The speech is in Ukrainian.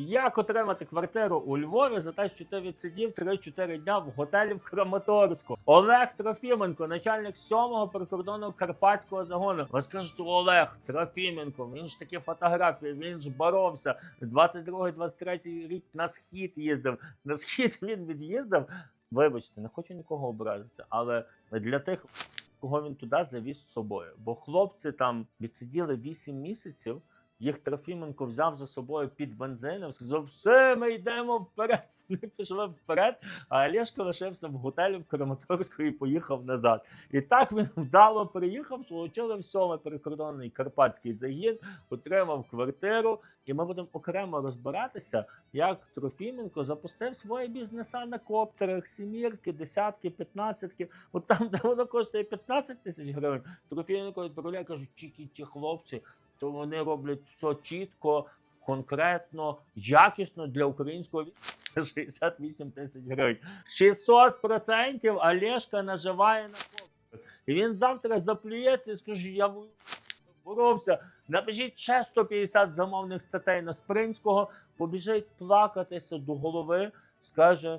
Як отримати квартиру у Львові за те, що ти відсидів 3-4 дня в готелі в Краматорську? Олег Трофіменко, начальник 7-го прикордонного карпатського загону. Ви скажете, Олег Трофіменко, він ж такі фотографії, він ж боровся. 22-23 рік на схід їздив. На схід він від'їздив. Вибачте, не хочу нікого образити, але для тих, кого він туди завіз з собою. Бо хлопці там відсиділи 8 місяців. Їх Трофіменко взяв за собою під бензином, сказав: все, ми йдемо вперед. Вони пішли вперед. А Олешко лишився в готелі в Краматорську і поїхав назад. І так він вдало приїхав, що очолив сьомий прикордонний карпатський загін, отримав квартиру. І ми будемо окремо розбиратися, як Трофіменко запустив свої бізнеса на коптерах, сімірки, десятки, п'ятнадцятки. От там, де воно коштує 15 тисяч гривень, Трофіменко відправляє, кажуть, тільки ті хлопці, то вони роблять все чітко, конкретно, якісно для українського війська. 68 тисяч гривень. 600% Олешка наживає на коптер. І він завтра заплюється і скаже, я боровся. Напишіть ще 150 замовних статей на Спринського, побіжить плакатися до голови, скаже,